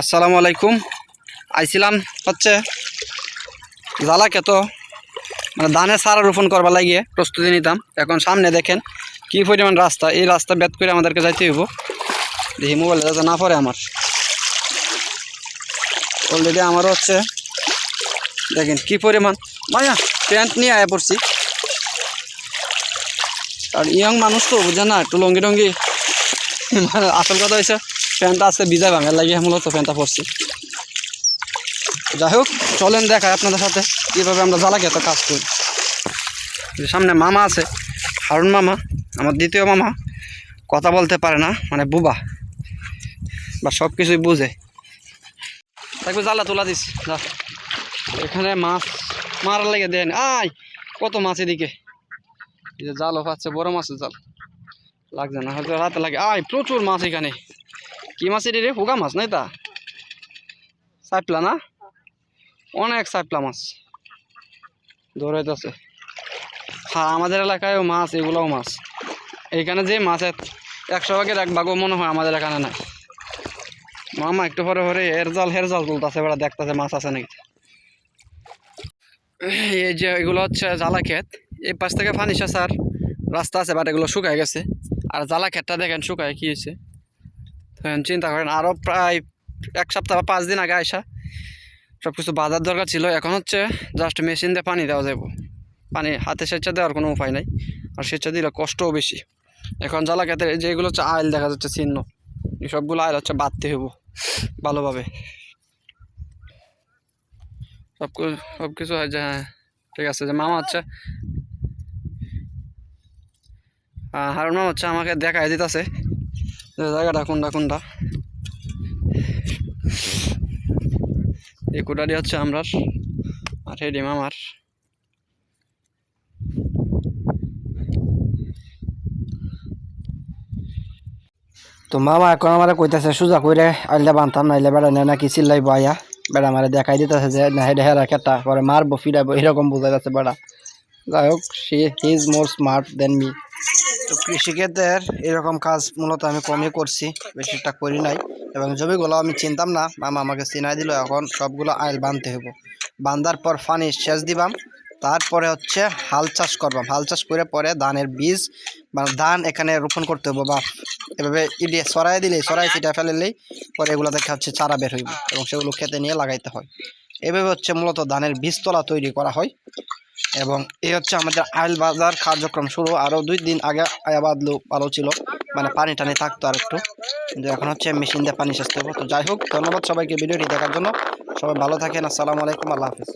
আসসালামু আলাইকুম। আইছিলাম হচ্ছে জ্বালাকে তো মানে ধানের সারা রোপণ করবার লাগিয়ে প্রস্তুতি নিতাম। এখন সামনে দেখেন কি পরিমাণ রাস্তা, এই রাস্তা ব্যাত করে আমাদেরকে যাইতে হইব। দেখি মোবাইলে যাতে না পড়ে আমার। অলরেডি আমারও হচ্ছে, দেখেন কি পরিমাণ, মায়া প্যান্ট নিয়ে আয়া পড়ছি। আর ইয়ং মানুষ তো বুঝে না, একটু লঙ্গি টঙ্গি আসল কথা হয়েছে প্যান্টটা আজকে ভিজা ভাঙার লাগিয়ে মূলত প্যান্টটা পরছি। যাই হোক, চলেন দেখায় আপনাদের সাথে কীভাবে আমরা জ্বালাকে এত কাজ করি। সামনে মামা আছে, হারুন মামা, আমার দ্বিতীয় মামা, কথা বলতে পারে না মানে বুবা, বা সব কিছুই বুঝে। তাকে জ্বালা তোলা দিস এখানে মাছ মারার লেগে দেন, আয়, কত মাছ এদিকে। জালও পাচ্ছে বড় মাছের জাল। লাগছে না, হয়তো রাতে লাগে। আয়, প্রচুর মাছ এখানে। কি মাছ এটি রে? হুগা মাছ নাই তা? সাইপলা না? অনেক সাইপলা মাছ। দৌড়াইতেছে হ্যাঁ আমাদের এলাকায়ও মাছ, এগুলোও মাছ। এইখানে যে মাছের একশো ভাগের এক ভাগও মনে হয় আমাদের এখানে নাই। মামা, একটু পরে পরে এর জাল, হের জাল তুলতেছে বেড়া দেখতেছে মাছ আছে নাকি। এই যে এগুলো হচ্ছে জ্বালা ক্ষেত। এই পাশ থেকে পানি সার রাস্তা আছে বাট এগুলো শুকায় গেছে। আর জ্বালা ক্ষেতটা দেখেন, শুকায় কি হয়েছে? চিন্তা করেন আরও প্রায় এক সপ্তাহ বা পাঁচ দিন আগে আসা সব কিছু বাজার দরকার ছিল, এখন হচ্ছে জাস্ট মেশিন দিয়ে পানি দেওয়া যাব পানি হাতে স্বেচ্ছা দেওয়ার কোনো উপায় নাই, আর স্বেচ্ছা দিলে কষ্টও বেশি। এখন জ্বালা ক্ষেতের যেগুলো হচ্ছে আইল, দেখা যাচ্ছে চিহ্ন সবগুলো আইল হচ্ছে বাঁধতে হব ভালোভাবে। সব সব কিছু হয় যে হ্যাঁ ঠিক আছে, যে মামা হচ্ছে হারুন মামা হচ্ছে আমাকে দেখাই দিতেছে। জায়গাটা কোনটা কোনটা? এই হচ্ছে আমরা আর হেডি মামার তো মামা এখন আমার কইতাছে, সোজা কইরে আইলে বানতাম, নাইলে বেড়া নেয় নাকি চিল্লাই আয়া। বেড়া আমার দেখাই দিতেছে যে, না, হেডে হেরা কেটা, পরে মারবো ফিরাবো এরকম বোঝা যাচ্ছে বেড়া। যাই হোক, সে, he is more smart than me. তো কৃষিক্ষেত্রের এরকম কাজ মূলত আমি কমই করছি বেশিটা করি নাই। এবং জমিগুলো আমি চিনতাম না, মামা আমাকে চিনাই দিল, এখন সবগুলো আইল বানতে হইব। বান্ধার পর পানি সেচ দিবাম, তারপরে হচ্ছে হাল চাষ করবাম। হাল চাষ করে পরে ধানের বীজ বা ধান এখানে রোপণ করতে হইব বা এভাবে ইডিয়ে সরাই দিলে, সরাই সিটা ফেলেলেই পরে এগুলো দেখে হচ্ছে চারা বের হইব এবং সেগুলো খেতে নিয়ে লাগাইতে হয়। এভাবে হচ্ছে মূলত ধানের বীজতলা তৈরি করা হয়। এবং এই হচ্ছে আমাদের আইল বাজার কার্যক্রম শুরু। আরও দুই দিন আগে বাদলো ভালো ছিল মানে পানি টানি থাকতো আর একটু কিন্তু এখন হচ্ছে মেশিন দিয়ে পানি সেচ হবে তো যাই হোক, ধন্যবাদ সবাইকে ভিডিওটি দেখার জন্য। সবাই ভালো থাকেন, আসসালামু আলাইকুম, আল্লাহ হাফিজ।